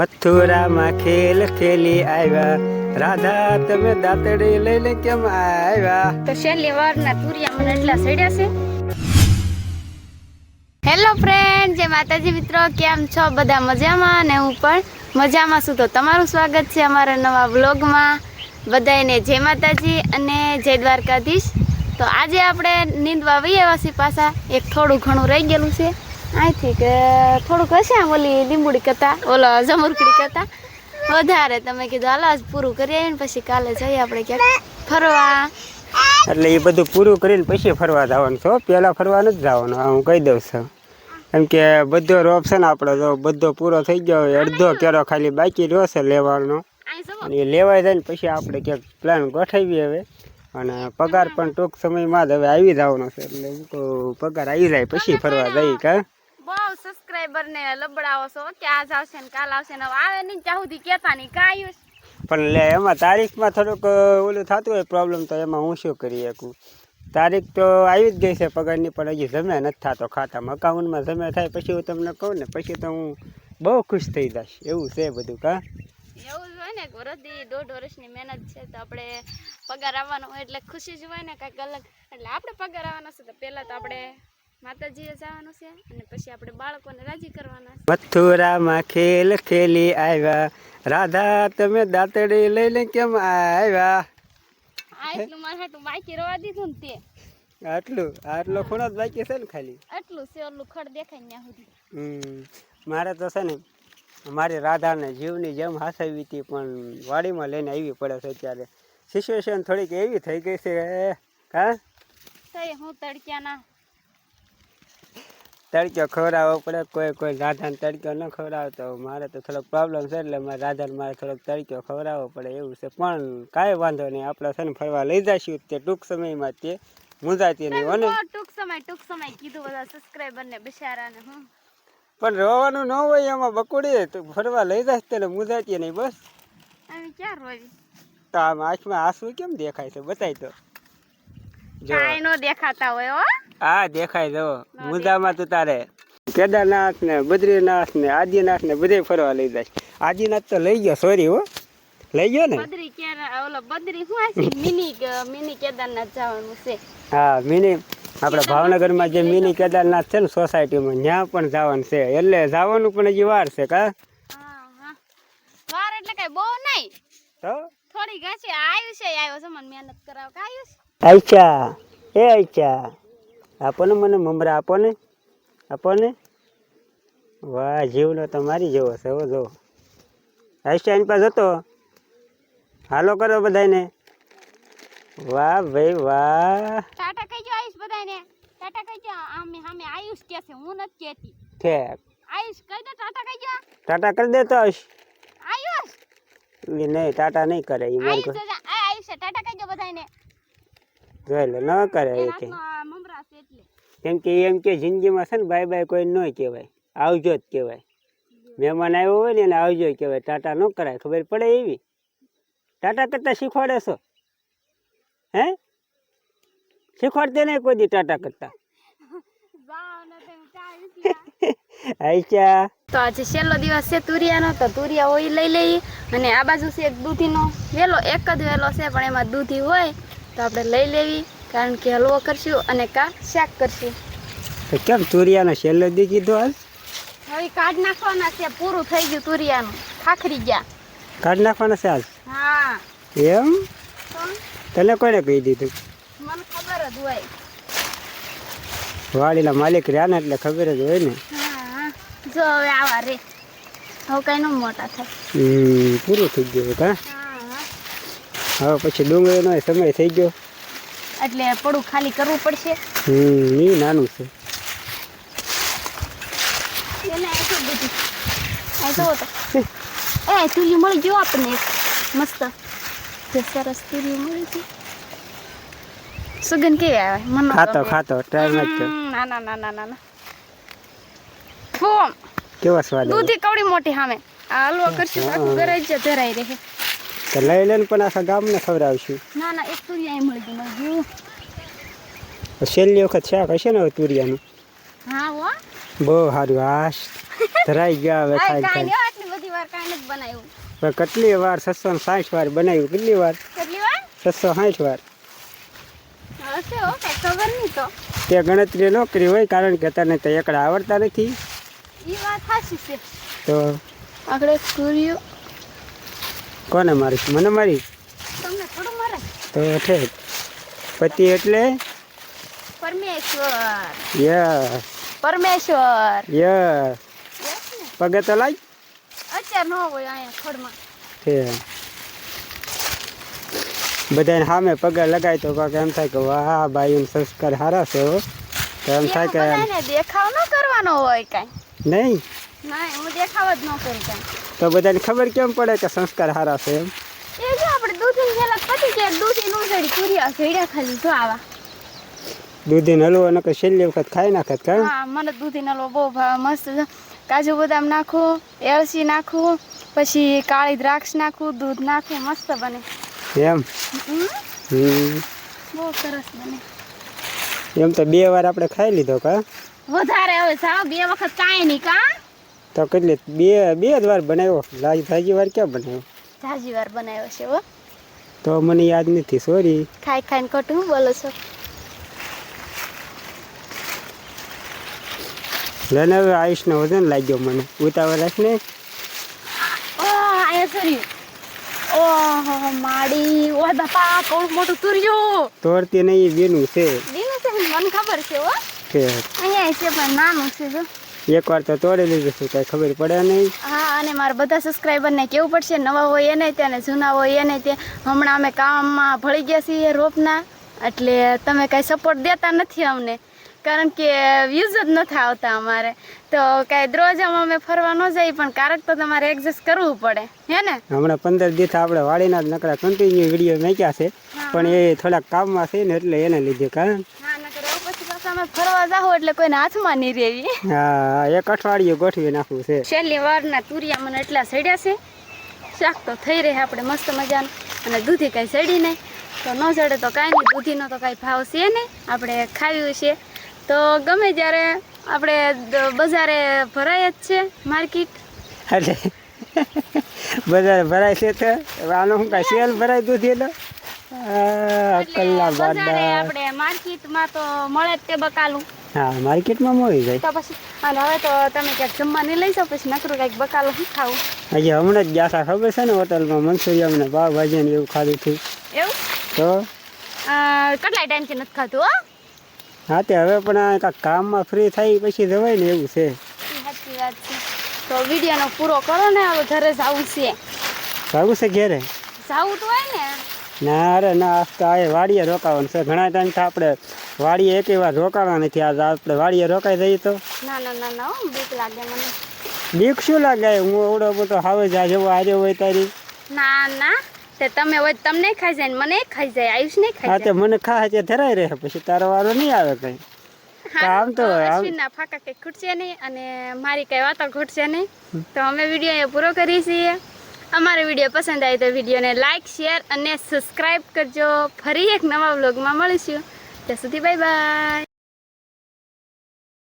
મથુરામાં ખેલ ખેલી આવ્યા. રાધા તમે દાંતડી લઈને કેમ આવ્યા? તો છેલ્લી વારના તુરિયા મને એટલા સડ્યા છે. હેલો ફ્રેન્ડ જે માતાજી મિત્રો, કેમ છો? બધા મજામાં ને હું પણ મજામાં છું. તો તમારું સ્વાગત છે અમારા નવા વ્લોગમાં. બધાને જય માતાજી અને જય દ્વારકાધીશ. તો આજે આપણે નીંદવા વહી આવ્યા પાછા. એક થોડું ઘણું રહી ગયેલું છે. અહીંથી કે થોડુંક હશે આમ ઓલી લીંબુડી કરતા ઓલો જમરૂકડી કરતા વધારે તમે કીધું, હાલો, આજ પૂરું કરી આવીને પછી કાલે જઈએ આપણે ક્યાંક ફરવા. એટલે એ બધું પૂરું કરીને પછી ફરવા જવાનું છો પહેલાં ફરવા નથી જવાનું હું કહી દઉં છું. કેમ કે બધો રોપ છે ને આપણો તો બધો પૂરો થઈ ગયો હોય, અડધો કેરો ખાલી બાકી રહ્યો છે લેવાનો. અને એ લેવાય જાય ને પછી આપણે ક્યાંક પ્લાન ગોઠવીએ હવે. અને પગાર પણ ટૂંક સમયમાં જ હવે આવી જવાનો છે. એટલે તો પગાર આવી જાય પછી ફરવા જઈએ, કા? બહુ સબસ્ક્રાઇબર ને લબડાવો છો કે આજ આવશે ને કાલ આવશે ને હવે આવે નહીં ત્યાં સુધી કહેતા નહીં કાયું પણ લે એમાં તારીખમાં થોડુંક ઓલું થતું હોય પ્રોબ્લેમ તો એમાં હું શું કરી શકું? તારીખ તો આવી જ ગઈ છે પગારની પણ હજી જમે નથી થતો ખાતામાં. અકાઉન્ટમાં જમ્યા થાય પછી હું તમને કહું ને પછી તો હું બહુ ખુશ થઈ જઈશ. એવું છે બધું કા? એવું જ હોય ને વરદી દોઢ વર્ષની મહેનત છે તો આપણે પગાર આવવાનો હોય એટલે ખુશી જ હોય ને કાંઈક અલગ. એટલે આપણે પગાર આવવાનો છે તો પહેલાં તો આપણે માતાજીએ જવાનું છે અને પછી આપણે બાળકોને રાજી કરવાના છે. મથુરામાં ખેલ ખેલી આવ્યા. રાધા તમે દાંતડી લઈને કેમ આવ્યા? આ એટલું મારે હાટું બાકી રવા દીધું ને તે. આટલું? આટલો ખૂણો જ બાકી છે ને ખાલી? આટલું છે ખડ દેખાય ત્યાં સુધી. હમ, મારે તો છે ને મારી રાધાને જીવની જેમ હાસવી હતી પણ વાડીમાં લઈને આવી પડે છે અત્યારે. સિચ્યુએશન થોડીક એવી થઈ ગઈ છે હા? હું તડક્યાના તડક્યો ખવડાવવો પડે કોઈ કોઈ રાધાને તડક્યો ન ખવડાવતો. મારે તો થોડોક પ્રોબ્લેમ છે એટલે મારે રાધાને મારે થોડોક તડક્યો ખવડાવવો પડે એવું છે. પણ કાંઈ વાંધો નહીં આપણે છે ને ફરવા લઈ જઈશું તે ટૂંક સમયમાં તે મુંજાતી નહીં હો ટૂંક સમય ટૂંક સમય કીધું બધા સબસ્ક્રાઈબરને બિચારાને હું પણ રોવાનું ન હોય એમાં બકુડી તો ફરવા લઈ જાય તેને મુંજાતી નહીં બસ. ક્યાં રોવી તો આમ આંખમાં આંસુ કેમ દેખાય છે બતાય તો. કાંઈ નો દેખાતા હોય હો. આ દેખાય જો. મુંજામાં તું તારે. કેદારનાથ ને બદ્રીનાથ ને આદિનાથ ને બધે ફરવા લઈ જાય. આદિનાથ તો લઈ ગયો સોરી હો. લઈ ગયો ને? બદ્રી ક્યારે ઓલો બદ્રી શું હશે મિની મિની કેદારનાથ જવાનું છે. હા મિની. આપણે ભાવનગરમાં જે મિની કેદારનાથ છે ને સોસાયટીમાં ત્યાં પણ જવાનું છે. એટલે જવાનું પણ હજી વાર છે કા? વાર એટલે કઈ બહુ નહીં. તો? થોડી ઘસી આવ્યું છે આવ્યો છે મને મહેનત કરાવ કે આવ્યું છે? અચ્છા એ આઈચા આપો ને મને મમરા આપો ને આપો ને વાહ જીવનો તો મારી જેવો છે હો જો. આઈચા એની પાસે હતો? હાલો કરો બધાને વાહ ભાઈ વાહ. ટાટા કહીજો આયુષ બધાને ટાટા કહીજો આમે સામે આયુષ કે છે હું નથી કહેતી. કે આયુષ કહી દે ટાટા કહીજો ટાટા કરી દે તો આયુષ. આયુષ! નહીં ટાટા નહીં કરે એ મારે આયુષ જા- આ આયુષ ટાટા કહીજો બધાને જોઈ લે ન કરે એ કે. કેમ કે એમ કે જિંદગીમાં છે ને બાય બાય કોઈ ન કહેવાય. આવજો જ કહેવાય. મહેમાન આવ્યો હોય ને એને આવજો કહેવાય. ટાટા ન કરાય. ખબર પડે એવી. ટાટા કરતા શીખવાડે છો? હે? શીખવાડતે નહીં કોઈ દી ટાટા કરતા. આઈચા તો આજે છેલ્લો દિવસ છે તુરિયાનો. તો તુરિયા ઓઈ લઈ લઈ અને આ બાજુ છે એક દૂધીનો. વેલો એક જ વેલો છે પણ એમાં દૂધી હોય. તો આપણે લઈ લેવી કારણ કે હલવો કરશું અને કા શાક કરશું. તો કેમ તુરિયાનો છેલ્લો દી કીધો હાલ? હવે કાઢ નાખવાના છે પૂરું થઈ ગયું તુરિયાનું. ખાખરી ગયા. કાઢ નાખવાના છે હાલ? હા. એમ? તને કોને કહી દીધું? મને ખબર જ હોય. વાડીના માલિક રહ્યા ને એટલે ખબર જ હોય ને. જો હવે આવા રે. હવે કઈ નું મોટા થાય. પૂરું થઈ ગયું કા? હા પછી ડુંગળીનો સમય થઈ ગયો. એટલે પડું ખાલી કરવું પડશે? હમ એ નાનું છે. એ તુરિયું મળી ગયું આપણને મસ્ત. સરસ તુરિયું મળી ગયું. સુગંધ કેવી આવે? મને ખાતો ખાતો ટ્રાય નથી ના ના ના ના ના ના. ફોમ. કેવો સ્વાદ? દૂધી કવડી મોટી સામે. આ હલવો કરશું આખું ઘરે જ ધરાઈ રહે. તો લઈ લઈને પણ આખા ગામને ખવડાવશું. ના ના એક તુરિયા મળી ગયું મળી ગયું છેલ્લી વખત શાક હશે ને તુરિયાનું? હા હો. બહુ સારું હાશ. ધરાઈ ગયા હવે ખાઈ કાંઈ ખાઈ. આટલી બધી વાર કાંઈ નથી બનાવ્યું. કેટલી વાર છસો ને સાઠ વાર બનાવ્યું? કેટલી વાર? કેટલી વાર? છસો સાઠ વાર. તો. ગણતરી ન કરી હોય કારણ કે તને તો એકડા આવડતા નથી. એ વાત સાચી છે. તો? આગળ સૂર્ય કોને મારીશ? મને મારી. મારે? તો ઠેક પતિ એટલે? પરમેશ્વર. યસ. પરમેશ્વર. યસ. પગે તો લાગ અત્યારે ન હોય અહીંયા ખડમાં છે બધાને સામે પગે લગાય તો કાંક એમ થાય કે વાહ ભાઈ એમ સંસ્કાર સારા છે તો એમ થાય કે દેખાવ ન કરવાનો હોય કાંઈ. નહીં. ના હું દેખાવ જ ન કરું કાંઈ. તો બધાને ખબર કેમ પડે કે સંસ્કાર સારા છે એમ? એ જો આપણે દૂધી છેલ્લા પતી ગયા દૂધી નું જડી કુરિયા ઘડ્યા ખાલી જો આવા. દૂધીને હલવો નકર છેલ્લી વખત ખાઈ નાખત કાં હા મને દૂધી નલો બહુ ભાવે મસ્ત કાજુ બદામ નાખું એલચી નાખું પછી કાળી દ્રાક્ષ નાખું દૂધ નાખું મસ્ત બને. એમ? બહુ સરસ બને. એમ તો બે વાર આપણે ખાઈ લીધો કા? વધારે હવે સાવ બે વખત કાંઈ નહીં કા? તો કેટલી? બે બે જ વાર બનાવ્યો. લાજ ભાજી વાર ક્યાં બનાવ્યો? જાજી વાર બનાવ્યો છે હો. તો મને યાદ નથી સોરી ખાઈ ખાઈને ખોટું બોલો છો? લઈને હવે આયુષનો વજન લાગ્યો મને. ઉતાવળ રાખ ને. ઓ આયા સોરી ઓહો માડી. ઓય બાપા કોણ મોટું તુર્યું? તોડતી નહીં બેનું છે. દીનું છે મને ખબર છે હો. કે અહીંયા છે પણ નાનું છે જો. એકવાર તો તોડી લીધું છે કઈ ખબર પડે નહીં. હા અને મારા બધા સબસ્ક્રાઈબરને કેવું પડશે? નવા હોય એને તે અને જૂના હોય એને તે હમણાં અમે કામમાં ભળી ગયા છીએ રોપના એટલે તમે કાંઈ સપોર્ટ દેતા નથી અમને. કારણ કે વ્યૂઝ જ નથી આવતા અમારે. તો કાંઈ દ્રોજામાં અમે ફરવા ન જઈએ પણ કારક તો તમારે એડજસ્ટ કરવું પડે. હે ને? હમણાં પંદર દિવસ આપણે વાડીના જ નકરા કન્ટિન્યુ વીડિયો મેક્યા છે. પણ એ થોડાક કામમાં છે ને એટલે એને લીધે કારણ. અમે ફરવા જાઓ એટલે કોઈને હાથમાં નહીં રહેવી હા એક અઠવાડિયું ગોઠવી નાખવું છે. છેલ્લી વારના તુરિયા મને એટલા સડ્યા છે. શાક તો થઈ રહે આપણે મસ્ત મજાનું. અને દૂધી કાંઈ સડી નહીં. તો ન સડે તો કાંઈ નહીં દૂધીનો તો કાંઈ ભાવ છે નહીં. આપણે ખાવ્યું છે. તો ગમે ત્યારે આપણે બજારે ભરાય જ છે માર્કેટ. એટલે બજાર ભરાય છે તો આનો શું કાંઈ સેલ ભરાય દૂધી આ, બાદ આપણે માર્કેટમાં તો મળે જ તે બકાલું. હા માર્કેટમાં મળી જાય. તો પછી અને હવે તો તમે ક્યાંક જમવાની લઈ જાઓ પછી નકરું કાંઈક બકાલું શું ખાવું? હજી હમણાં જ ગયા ખબર છે ને હોટલમાં મંચુરિયમ ને પાવભાજી ને એવું ખાધું હતું એવું? તો? અ, કેટલાય ટાઈમથી નથી ખાધું હો? હા તે હવે પણ આ કાંઈક કામમાં ફ્રી થઈ પછી જવાય ને એવું છે. સાચી વાત છે. તો વિડીયોનો પૂરો કરો ને હવે ઘરે જવું છે. જવું છે ઘેરે? જવું તો હોય ને. ના અરે ના આજ તો આ વાડીએ રોકાવાનું છે. ઘણા ટાઈમથી આપણે વાડીએ એક વાર રોકાવા નથી. આજ આપણે વાડીએ રોકાઈ જઈએ તો? ના ના ના ના બીક લાગે મને. બીક શું લાગે? હું એવડો બધો હવે જા જેવો આજે હોય તારી. ના ના તે તમે હોય તમને ખાઈ જાય ને મને ખાઈ જાય આયુષ હા ખાઈ તે મને ખા છે ધરાઈ રહે પછી તારો વારો નહીં આવે કઈ. જાય આમ તો અશ્વિનના ફાકા કઈ ખૂટશે નહીં અને મારી કઈ વાતો ખૂટશે નહીં. તો અમે વીડિયો પૂરો કરીએ છીએ. અમારો વીડિયો પસંદ આવે તો વિડીયોને લાઇક શેર અને સબસ્ક્રાઈબ કરજો. ફરી એક નવા વ્લોગમાં મળીશું. ત્યાં સુધી બાય બાય